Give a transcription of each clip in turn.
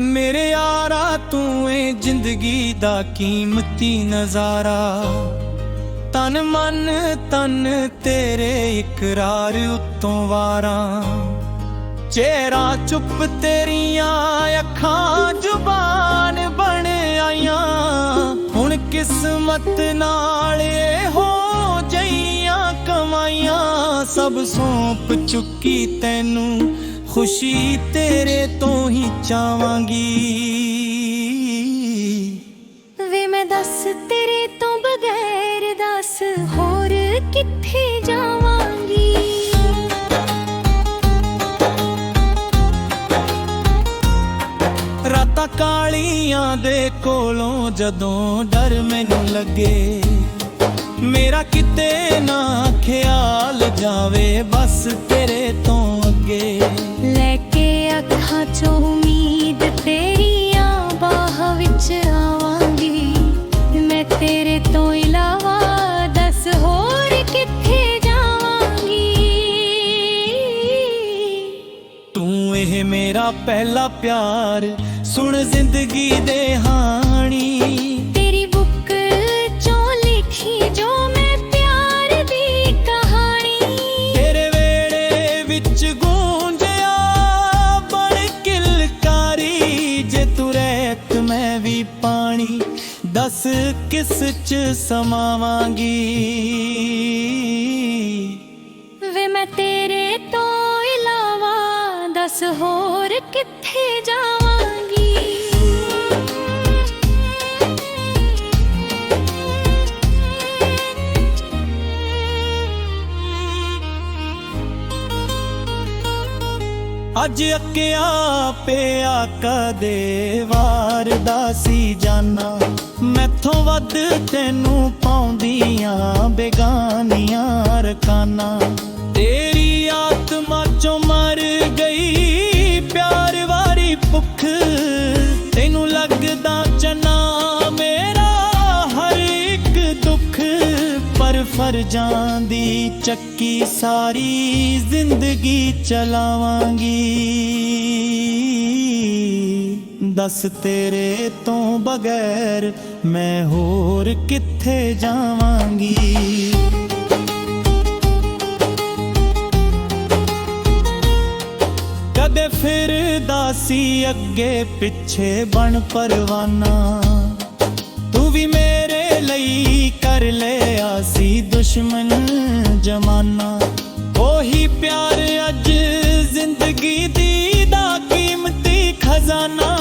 ਮੇਰੇ ਯਾਰਾ, ਤੂੰ ਏ ਜ਼ਿੰਦਗੀ ਦਾ ਕੀਮਤੀ ਨਜ਼ਾਰਾ। ਤਨ ਮਨ, ਤਨ ਤੇਰੇ ਇਕਰਾਰ ਉਤੋਂ ਵਾਰਾਂ। ਚਿਹਰਾ ਚੁੱਪ ਤੇਰੀਆਂ, ਅੱਖਾਂ ਜ਼ੁਬਾਨ ਬਣ ਆਈਆਂ। ਹੁਣ ਕਿਸਮਤ ਨਾਲ ਇਹ ਹੋ ਜਈਆਂ ਕਮਾਈਆਂ, ਸਭ ਸੌਂਪ ਚੁੱਕੀ ਤੈਨੂੰ। ਖੁਸ਼ੀ ਤੇਰੇ ਤੋਂ ਹੀ ਚਾਵਾਂਗੀ ਵੇ ਮੈਂ ਦੱਸ ਤੇਰੇ ਤੋਂ ਬਗੈਰ ਦੱਸ ਹੋਰ ਕਿੱਥੇ ਜਾਵਾਂਗੀ? ਰਾਤਾਂ ਕਾਲੀਆਂ ਦੇ ਕੋਲੋਂ ਜਦੋਂ ਡਰ ਮੈਨੂੰ ਲੱਗੇ ਮੇਰਾ ਕਿਤੇ ਨਾ ਖਿਆਲ ਜਾਵੇ ਬਸ ਤੇਰੇ ਤੋਂ ਅੱਗੇ। ਇਹ ਮੇਰਾ ਪਹਿਲਾ ਪਿਆਰ। ਸੁਣ ਜ਼ਿੰਦਗੀ ਦੇ ਹਾਣੀ। ਤੇਰੀ ਬੁੱਕ ਚੋਂ ਲਿਖੀ ਜੋ ਮੈਂ ਪਿਆਰ ਦੀ ਕਹਾਣੀ। ਤੇਰੇ ਵੇੜੇ ਵਿੱਚ ਗੂੰਜਿਆ ਬਣ ਕਿਲਕਾਰੀ। ਜੇ ਤੂੰ ਰਹਿਤ ਮੈਂ ਵੀ ਪਾਣੀ ਦੱਸ ਕਿਸ ਚ ਸਮਾਵਾਂਗੀ। ਵੇ ਮੈਂ ਤੇਰੇ ਦੱਸ ਹੋਰ ਕਿੱਥੇ ਜਾਵਾਂਗੀ? ਅੱਜ ਅੱਕਿਆ ਪਿਆ ਕਦੇ ਵਾਰ ਦਾ ਸੀ ਜਾਨਾ। ਮੈਥੋਂ ਵੱਧ ਤੈਨੂੰ ਪਾਉਂਦੀਆਂ ਬੇਗਾਨੀਆਂ ਰਕਾਨਾ ਤੇਰੀ ਵਾਰੀ ਤੈਨੂੰ ਲੱਗਦਾ ਚਨਾ ਮੇਰਾ, ਹਰ ਇੱਕ ਦੁੱਖ ਪਰ ਫਰਜ਼ਾਂ ਦੀ ਚੱਕੀ ਸਾਰੀ ਜ਼ਿੰਦਗੀ ਚਲਾਵਾਂਗੀ। ਦੱਸ ਤੇਰੇ ਤੋਂ ਬਗੈਰ ਮੈਂ ਹੋਰ ਕਿੱਥੇ ਜਾਵਾਂਗੀ? ਸੀ ਅੱਗੇ ਪਿੱਛੇ ਬਣ ਪਰਵਾਨਾ। ਤੂੰ ਵੀ ਮੇਰੇ ਲਈ ਕਰ ਲਿਆ ਸੀ ਦੁਸ਼ਮਣ ਜਮਾਨਾ। ਉਹੀ ਪਿਆਰ ਅੱਜ ਜ਼ਿੰਦਗੀ ਦੀ ਦਾ ਕੀਮਤੀ ਖਜ਼ਾਨਾ।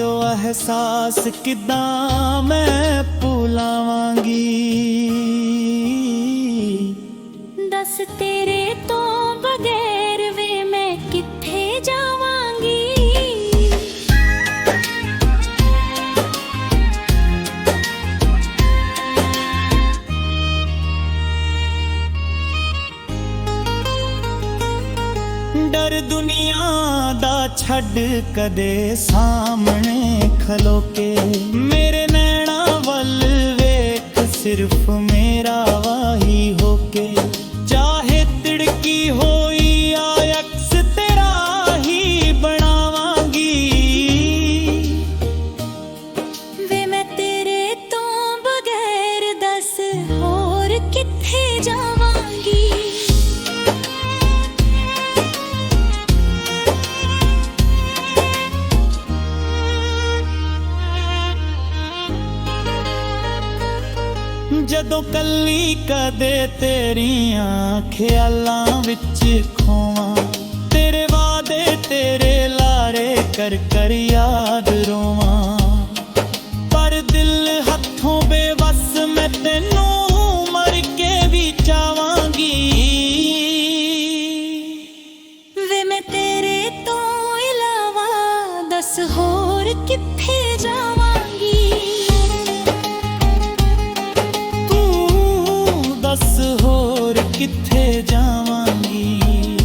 ਉਹ ਅਹਿਸਾਸ ਕਿਦਾਂ ਮੈਂ ਡਰ ਦੁਨੀਆ ਦਾ ਛੱਡ ਕਦੇ ਸਾਹਮਣੇ ਖਲੋ ਕੇ ਮੇਰੇ ਨੈਣਾ ਵੱਲ ਵੇਖ, ਸਿਰਫ ਮੇਰਾ ਵਾਹੀ ਹੋ ਕੇ ਚਾਹੇ ਤਿੜਕੀ ਹੋਈ ਆ, ਅਕਸ ਤੇਰਾ ਹੀ ਬਣਾਵਾਂਗੀ। ਵੇ ਮੈਂ ਤੇਰੇ ਤੋਂ ਬਗੈਰ ਦੱਸ ਹੋਰ ਕਿੱਥੇ ਜਾਵਾਂ? ਜਦੋਂ ਕੱਲੀ ਕਦੇ ਤੇਰੀਆਂ ਖਿਆਲਾਂ ਵਿੱਚ ਖੋਵਾਂ। ਤੇਰੇ ਵਾਦੇ ਤੇਰੇ ਲਾਰੇ ਕਰ ਕਰ ਯਾਦ ਰੋਵਾਂ। ਪਰ ਦਿਲ ਹੱਥੋਂ ਬੇਵਸ ਮੈਂ ਤੈਨੂੰ ਮਰ ਕੇ ਵੀ ਚਾਵਾਂਗੀ। ਵੇ ਮੈਂ ਤੇਰੇ ਤੋਂ ਇਲਾਵਾ ਦੱਸ ਹੋਰ ਕਿੱਥੇ ਕਿੱਥੇ ਜਾਵਾਂਗੀ?